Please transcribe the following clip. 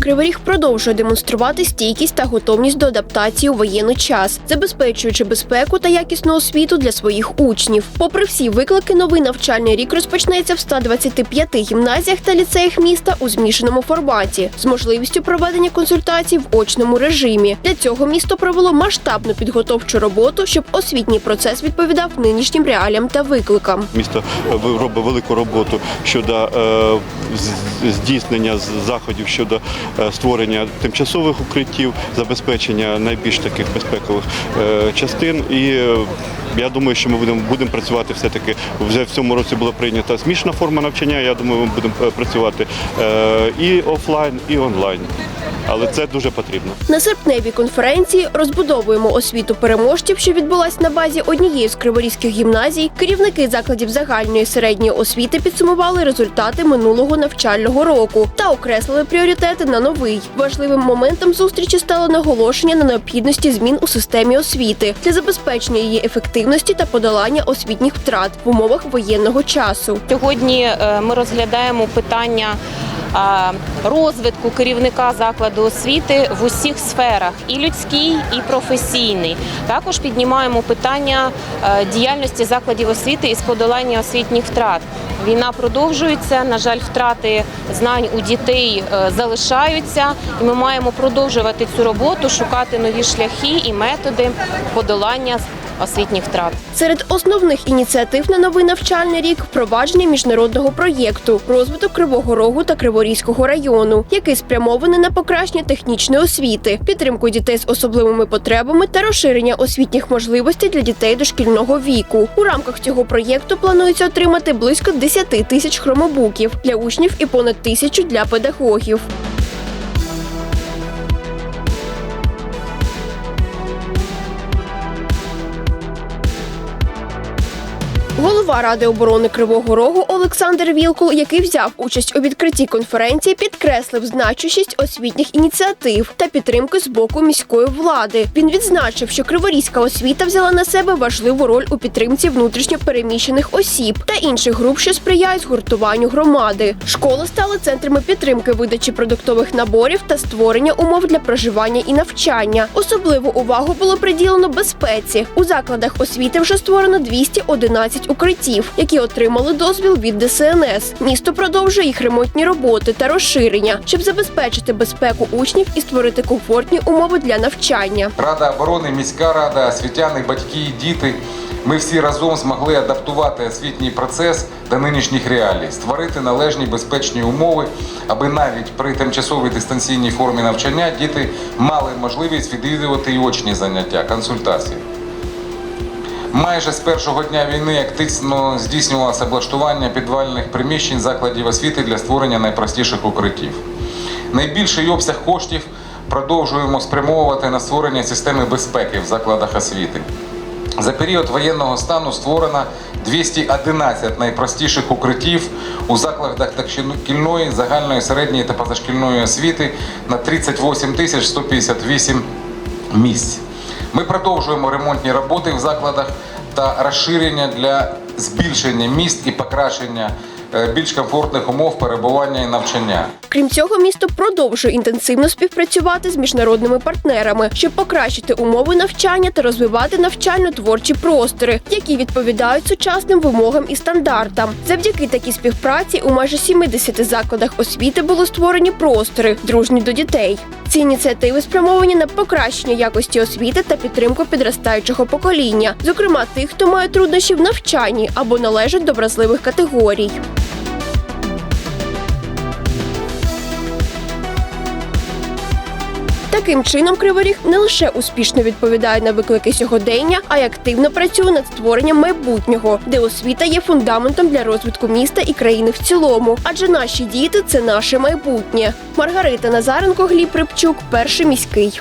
Кривий Ріг продовжує демонструвати стійкість та готовність до адаптації у воєнний час, забезпечуючи безпеку та якісну освіту для своїх учнів. Попри всі виклики, новий навчальний рік розпочнеться в 125 гімназіях та ліцеях міста у змішаному форматі з можливістю проведення консультацій в очному режимі. Для цього місто провело масштабну підготовчу роботу, щоб освітній процес відповідав нинішнім реаліям та викликам. Місто е, робить велику роботу щодо е, здійснення заходів щодо створення тимчасових укриттів, забезпечення найбільш таких безпекових е, частин. І е, я думаю, що ми будемо будемо працювати все-таки. Вже в цьому році була прийнята змішана форма навчання. Я думаю, ми будемо е, працювати е, і офлайн, і онлайн. Але це дуже потрібно. На серпневій конференції розбудовуємо освіту переможців, що відбулась на базі однієї з криворізьких гімназій. Керівники закладів загальної середньої освіти підсумували результати минулого навчального року та окреслили пріоритети на новий. Важливим моментом зустрічі стало наголошення на необхідності змін у системі освіти для забезпечення її ефективності та подолання освітніх втрат в умовах воєнного часу. Сьогодні е, ми розглядаємо питання розвитку керівника закладу освіти в усіх сферах і людський, і професійний. Також піднімаємо питання е, діяльності закладів освіти із подолання освітніх втрат. Війна продовжується. На жаль, втрати знань у дітей е, залишаються, і ми маємо продовжувати цю роботу, шукати нові шляхи і методи подолання освітніх втрат. Серед основних ініціатив на новий навчальний рік впровадження міжнародного проєкту розвиток Кривого Рогу та Криворізького району, який спрямований на покращення технічної освіти, підтримку дітей з особливими потребами та розширення освітніх можливостей для дітей дошкільного віку. У рамках цього проєкту планується отримати близько 10 тисяч хромобуків для учнів і понад тисячу для педагогів. Голова Ради оборони Кривого Рогу Олександр Вілкул, який взяв участь у відкритті конференції, підкреслив значущість освітніх ініціатив та підтримки з боку міської влади. Він відзначив, що криворізька освіта взяла на себе важливу роль у підтримці внутрішньо переміщених осіб та інших груп, що сприяють згуртуванню громади. Школи стали центрами підтримки видачі продуктових наборів та створення умов для проживання і навчання. Особливу увагу було приділено безпеці. У закладах освіти вже створено 211 укриттів, які отримали дозвіл від ДСНС. Місто продовжує їх ремонтні роботи та розширення, щоб забезпечити безпеку учнів і створити комфортні умови для навчання. Рада оборони, міська рада, освітяни, батьки, діти. Ми всі разом змогли адаптувати освітній процес до нинішніх реалій, створити належні безпечні умови, аби навіть при тимчасовій дистанційній формі навчання діти мали можливість відвідувати і очні заняття, консультації. Майже з першого дня війни активно здійснювалося облаштування підвальних приміщень закладів освіти для створення найпростіших укриттів. Найбільший обсяг коштів продовжуємо спрямовувати на створення системи безпеки в закладах освіти. За період воєнного стану створено 211 найпростіших укриттів у закладах дошкільної, загальної, середньої та позашкільної освіти на 38 тисяч 158 місць. Ми продовжуємо ремонтні роботи в закладах та розширення для збільшення міст і покращення більш комфортних умов перебування і навчання. Крім цього, місто продовжує інтенсивно співпрацювати з міжнародними партнерами, щоб покращити умови навчання та розвивати навчально-творчі простори, які відповідають сучасним вимогам і стандартам. Завдяки такій співпраці у майже 70 закладах освіти було створені простори, дружні до дітей. Ці ініціативи спрямовані на покращення якості освіти та підтримку підростаючого покоління, зокрема тих, хто має труднощі в навчанні або належить до вразливих категорій. Таким чином, Криворіг не лише успішно відповідає на виклики сьогодення, а й активно працює над створенням майбутнього, де освіта є фундаментом для розвитку міста і країни в цілому. Адже наші діти це наше майбутнє. Маргарита Назаренко, Гліб Рибчук, перший міський.